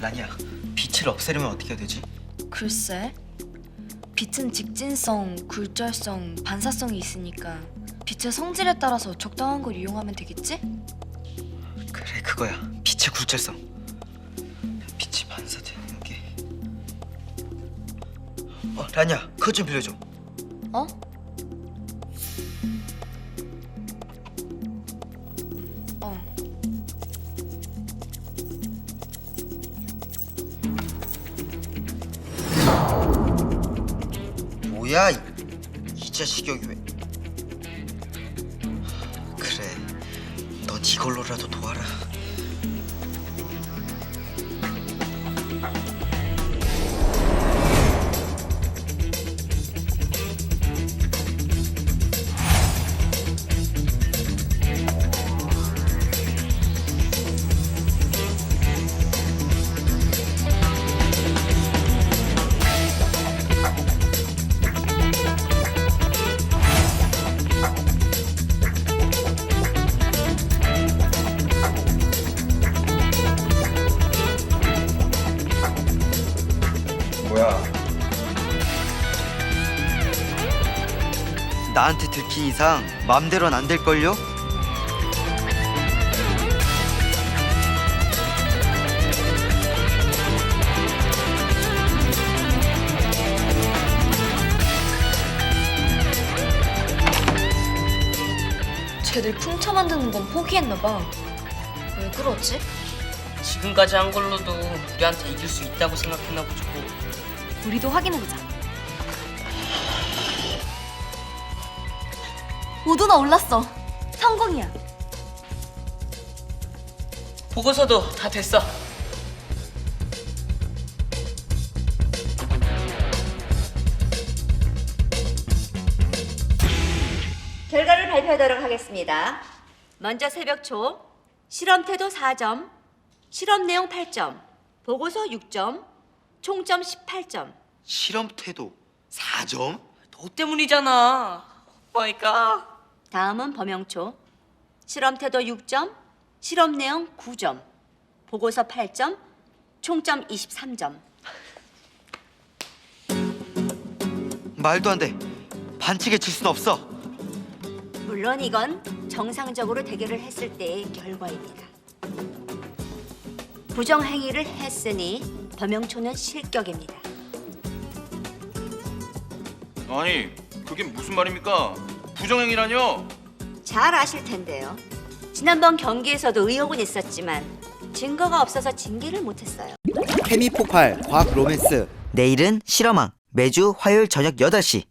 라니야 빛을 없애려면 어떻게 해야 되지? 글쎄, 빛은 직진성, 굴절성, 반사성이 있으니까 빛의 성질에 따라서 적당한 걸 이용하면 되겠지? 그래 그거야 빛의 굴절성 빛이 반사되는 게 어, 라니야 그것 좀 빌려줘 어? 뭐야 이, 이. 자식이 여기 왜? 그래 넌 이걸로라도 도와라 나한테 들킨 이상 맘대로는 안 될걸요? 쟤들 풍차 만드는 건 포기했나 봐. 왜 그러지? 지금까지 한 걸로도 우리한테 이길 수 있다고 생각했나 보죠. 우리도 확인해보자. 오도나 올랐어. 성공이야. 보고서도 다 됐어. 결과를 발표하도록 하겠습니다. 먼저 새벽 초 실험 태도 4점, 실험 내용 8점, 보고서 6점, 총점 18점. 실험 태도 4점? 너 때문이잖아. 오빠니까. 다음은 범영초 실험 태도 6점, 실험 내용 9점, 보고서 8점, 총점 23점. 말도 안 돼 반칙에 질 순 없어 물론 이건 정상적으로 대결을 했을 때의 결과입니다. 부정 행위를 했으니 범영초는 실격입니다. 아니 그게 무슨 말입니까? 부정행위라뇨? 잘 아실 텐데요. 지난번 경기에서도 의혹은 있었지만 증거가 없어서 징계를 못했어요. 케미 폭발 과학 로맨스 내일은 실험왕 매주 화요일 저녁 8시